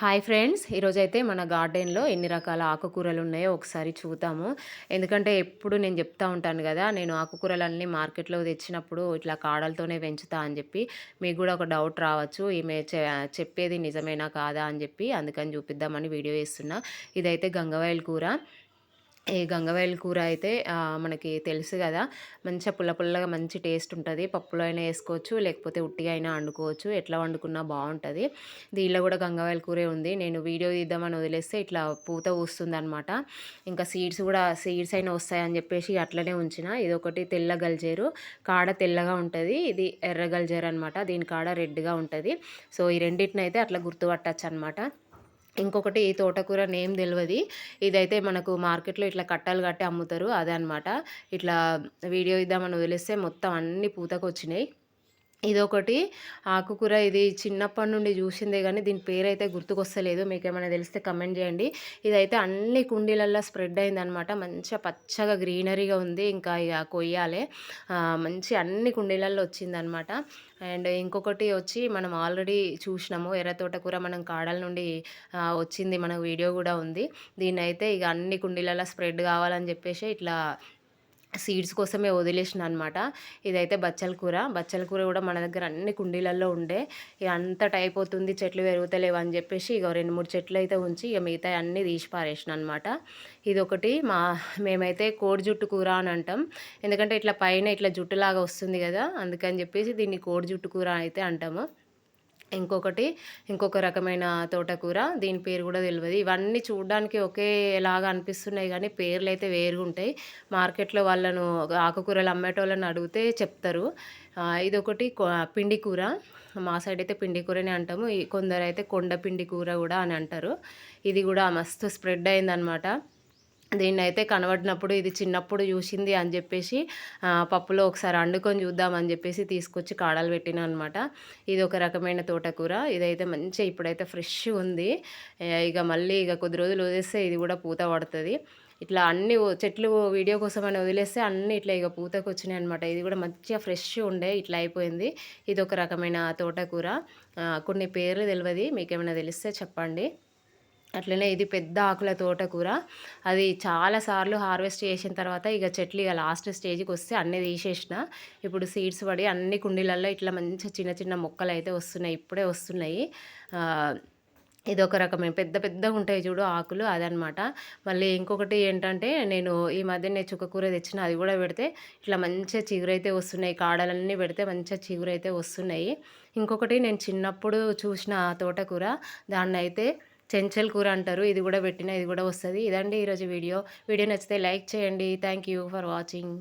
Hi friends ఈరోజైతే మన గార్డెన్లో ఎన్ని రకాల ఆకుకూరలు ఉన్నాయో ఒకసారి చూద్దాము. ఎందుకంటే ఎప్పుడు నేను చెప్తా ఉంటాను కదా నేను ఆకుకూరలన్నీ మార్కెట్లో తెచ్చినప్పుడు ఇట్లా కాడలతోనే పెంచుతా అని చెప్పి మీకు కూడా ఒక డౌట్ రావచ్చు. ఈమె చెప్పేది నిజమేనా కాదా అని చెప్పి అందుకని చూపిద్దామని వీడియో వేస్తున్నా. ఇదైతే గంగవాయల కూర. ఈ గంగవేల కూర అయితే మనకి తెలుసు కదా. మంచిగా పుల్ల పుల్లగా మంచి టేస్ట్ ఉంటుంది. పప్పులో అయినా వేసుకోవచ్చు లేకపోతే ఉట్టిగా అయినా వండుకోవచ్చు. ఎట్లా వండుకున్నా బాగుంటుంది. దీనిలో కూడా గంగవేల కూరే ఉంది. నేను వీడియో తీద్దామని వదిలేస్తే ఇట్లా పూత వస్తుంది అనమాట ఇంకా సీడ్స్ కూడా సీడ్స్ అయినా వస్తాయని చెప్పేసి అట్లనే ఉంచిన. ఇది ఒకటి తెల్ల గల్జేరు. కాడ తెల్లగా ఉంటుంది. ఇది ఎర్ర గల్జేరు అనమాట దీని కాడ రెడ్గా ఉంటుంది. సో ఈ రెండింటినైతే అట్లా గుర్తుపట్టచ్చు అనమాట ఇంకొకటి ఈ తోటకూర నేమ్ తెలియదు ఇదైతే మనకు మార్కెట్లో ఇట్లా కట్టలు కట్టి అమ్ముతారు అదే అనమాట ఇట్లా వీడియో ఇద్దామని వదిలేస్తే మొత్తం అన్ని పూతకు వచ్చినాయి ఇదొకటి. ఆకుకూర ఇది చిన్నప్పటి నుండి చూసిందే కానీ దీని పేరు అయితే గుర్తుకొస్తలేదు. మీకు ఏమైనా తెలిస్తే కమెంట్ చేయండి. ఇదైతే అన్ని కుండీలల్లో స్ప్రెడ్ అయిందనమాట మంచిగా పచ్చగా గ్రీనరీగా ఉంది. ఇంకా ఇక కొయ్యాలే. మంచి అన్ని కుండీలల్లో వచ్చిందనమాట అండ్ ఇంకొకటి వచ్చి మనం ఆల్రెడీ చూసినాము. ఎర్ర తోటకూర మనం కాడల నుండి వచ్చింది. మన వీడియో కూడా ఉంది. దీన్ని అయితే ఇక అన్ని కుండీలలో స్ప్రెడ్ కావాలని చెప్పేసి ఇట్లా సీడ్స్ కోసమే వదిలేసిన అనమాట ఇదైతే బచ్చల కూర. బచ్చల కూర కూడా మన దగ్గర అన్ని కుండీలలో ఉండే. ఇక అంత అయిపోతుంది చెట్లు పెరుగుతలేవు అని చెప్పేసి ఇక రెండు మూడు చెట్లు అయితే ఉంచి ఇక మిగతా అన్నీ తీసి పారేసిన అనమాట ఇది ఒకటి మా మేమైతే కోడి జుట్టు కూర అని అంటాం. ఎందుకంటే ఇట్లా పైన ఇట్లా జుట్టులాగా వస్తుంది కదా అందుకని చెప్పేసి దీన్ని కోడి జుట్టు కూర అయితే అంటాము. ఇంకొకటి ఇంకొక రకమైన తోటకూర. దీని పేరు కూడా తెలియదు ఇవన్నీ చూడడానికి ఒకేలాగా అనిపిస్తున్నాయి కానీ పేర్లు అయితే వేరుగా ఉంటాయి మార్కెట్లో వాళ్ళను ఆకుకూరలు అమ్మేటోళ్ళని అడిగితే చెప్తారు. ఇదొకటి పిండి కూర. మా సైడ్ అయితే పిండి కూరనే అంటాము. కొందరు అయితే కొండ పిండి కూర కూడా అని అంటారు. ఇది కూడా మస్తు స్ప్రెడ్ అయిందనమాట. దీన్ని అయితే కనబడినప్పుడు ఇది చిన్నప్పుడు చూసింది అని చెప్పేసి పప్పులో ఒకసారి వండుకొని చూద్దామని చెప్పేసి తీసుకొచ్చి కాడలు పెట్టిన అనమాట ఇది ఒక రకమైన తోటకూర. ఇదైతే మంచిగా ఇప్పుడైతే ఫ్రెష్ ఉంది. ఇక మళ్ళీ ఇక కొద్ది రోజులు వదిలేస్తే ఇది కూడా పూత పడుతుంది. ఇట్లా అన్ని చెట్లు వీడియో కోసం అని వదిలేస్తే అన్ని ఇట్లా ఇక పూతకు వచ్చినాయి అనమాట ఇది కూడా మంచిగా ఫ్రెష్ ఉండే ఇట్లా అయిపోయింది. ఇది ఒక రకమైన తోటకూర. కొన్ని పేర్లు తెలియదు మీకు ఏమైనా తెలిస్తే చెప్పండి. అట్లనే ఇది పెద్ద ఆకుల తోటకూర అది చాలాసార్లు హార్వెస్ట్ చేసిన తర్వాత ఇక చెట్లు ఇక లాస్ట్ స్టేజ్కి వస్తే అన్నీ తీసేసిన. ఇప్పుడు సీడ్స్ పడి అన్ని కుండీలలో ఇట్లా మంచి చిన్న చిన్న మొక్కలు అయితే వస్తున్నాయి. ఇప్పుడే వస్తున్నాయి. ఇది ఒక రకమైన పెద్ద పెద్దగా ఉంటాయి చూడు ఆకులు అదనమాట. మళ్ళీ ఇంకొకటి ఏంటంటే నేను ఈ మధ్య నేను చుక్కకూర తెచ్చిన అది కూడా పెడితే ఇట్లా మంచిగా చిగురైతే వస్తున్నాయి. కాడలన్నీ పెడితే మంచిగా చిగురైతే వస్తున్నాయి. ఇంకొకటి నేను చిన్నప్పుడు చూసిన తోటకూర దాన్ని అయితే చెంచల్ కూర అంటారు. ఇది కూడా పెట్టిన ఇది కూడా వస్తుంది. ఇదండి ఈరోజు వీడియో. వీడియో నచ్చితే లైక్ చేయండి. Thank you for watching.